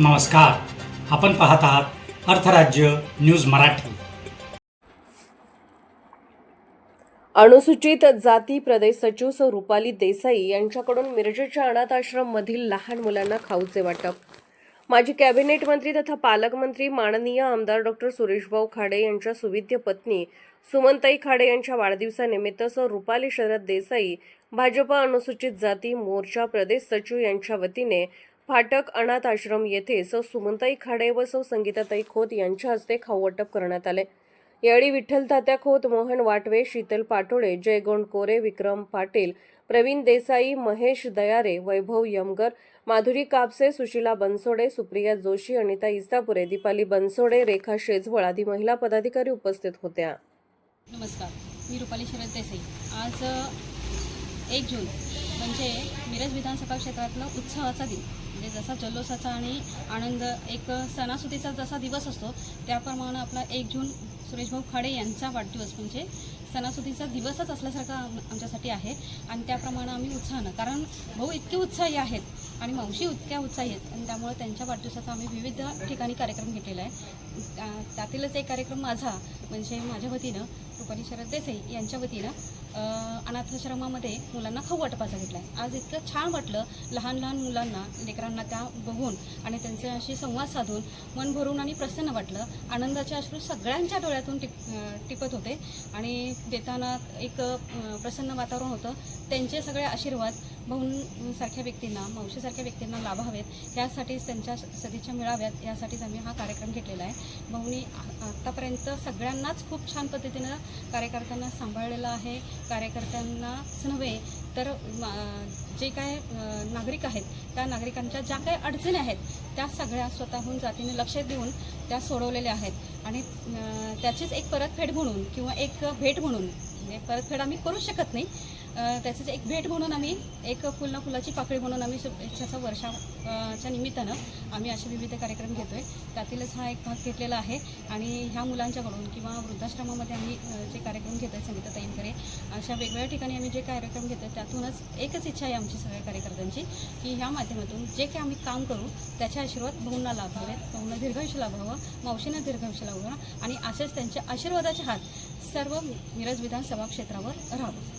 नमस्कार. आपण पाहत आहात अर्थराज्य न्यूज मराठी. अनुसूचित जाती प्रदेश सचिव सौ रुपाली देसाई यांच्याकडून मिरजेच्या अनाथ आश्रम मधील लहान मुलांना खाऊचे वाटप. माजी कॅबिनेट मंत्री तथा पालकमंत्री माननीय आमदार डॉक्टर सुरेशभाऊ खाडे यांच्या सुविद्य पत्नी सुमनताई खाडे यांच्या वाढदिवसानिमित्त सौ रुपाली शरद देसाई भाजपा अनुसूचित जाती मोर्चा प्रदेश सचिव यांच्या वतीने फाटक अनाथ आश्रम येथे सौ. सुमनताई खाडे व सौ. संगीताताई खोत यांच्या हस्ते खाऊ वाटप करण्यात आले. यावेळी विठ्ठल तात्या खोत मोहन वाटवे शीतल पाटोळे जय गोंडकोरे विक्रम पाटील प्रवीण देसाई महेश दयारे वैभव यमगर माधुरी कापसे सुशीला बनसोडे सुप्रिया जोशी अनिता इस्तापुरे दीपाली बनसोडे रेखा शेजवळ आदी महिला पदाधिकारी उपस्थित होत्या. नमस्कार मी रुपाली शरद देसाई. आज एक जून म्हणजे मिरज विधानसभा क्षेत्रातलं उत्सवाचा दिन. म्हणजे जसा जल्लोषाचा आणि आनंद एक सणासुदीचा जसा दिवस असतो त्याप्रमाणे आपला एक जून सुरेशभाऊ खाडे यांचा वाढदिवस म्हणजे सणासुदीचा दिवसच असल्यासारखा आम- आमच्यासाठी आहे. आणि त्याप्रमाणे आम्ही उत्साहानं कारण भाऊ इतके उत्साही आहेत आणि मावशी इतक्या उत्साही आहेत आणि त्यामुळे त्यांच्या वाढदिवसाचा आम्ही विविध ठिकाणी कार्यक्रम घेतलेला आहे. त्यातीलच एक कार्यक्रम माझा म्हणजे माझ्या वतीनं रुपाली शरद देसाई यांच्या वतीनं अनाथाश्रमामध्ये मुलांना खाऊ वाटपाचा घेतला आहे आज इतकं छान वाटलं लहान लहान मुलांना लेकरांना त्या बघून आणि त्यांच्याशी संवाद साधून मन भरून आणि प्रसन्न वाटलं. आनंदाचे अश्रू सगळ्यांच्या डोळ्यातून टिप टिपत होते. आणि देताना एक प्रसन्न वातावरण होतं. त्यांचे सगळे आशीर्वाद भाऊंसारख्या व्यक्तींना मावशीसारख्या व्यक्तींना लाभ हवेत यासाठीच त्यांच्या सदिच्छा मिळाव्यात यासाठीच आम्ही हा कार्यक्रम घेतलेला आहे. भाऊनी आत्तापर्यंत सगळ्यांनाच खूप छान पद्धतीनं कार्यकर्त्यांना सांभाळलेलं आहे. कार्यकर्त्यांनाच नव्हे तर मा- जे काय नागरिक आहेत त्या नागरिकांच्या ज्या काही अडचणी आहेत त्या सगळ्या स्वतःहून जातीने लक्ष देऊन त्या सोडवलेल्या आहेत. आणि त्याचीच एक परतफेड म्हणून किंवा एक भेट म्हणून म्हणजे परतफेड आम्ही करू शकत नाही. अ, एक भेट म्हणून आम्ही एक फुल ना फुलाची पाकळी म्हणून आम्ही शुभेच्छाचा वर्षाच्या निमित्तानं आम्ही असे विविध कार्यक्रम घेतो आहे त्यातीलच हा एक भाग घेतलेला आहे. आणि ह्या मुलांच्याकडून किंवा वृद्धाश्रमामध्ये आम्ही जे कार्यक्रम घेतो आहे संगीता ताईंकडे अशा वेगवेगळ्या ठिकाणी आम्ही जे कार्यक्रम घेतो आहे त्यातूनच एकच इच्छा आहे आमची सगळ्या कार्यकर्त्यांची की ह्या माध्यमातून जे काही आम्ही काम करू त्याचे आशीर्वाद भाऊंना लाभावेत. भाऊंना दीर्घायुष्य लाभावं मावशींना दीर्घायुष्य लाभावं आणि असेच त्यांच्या आशीर्वादाचे हात सर्व मिरज विधानसभा क्षेत्रावर राहावं.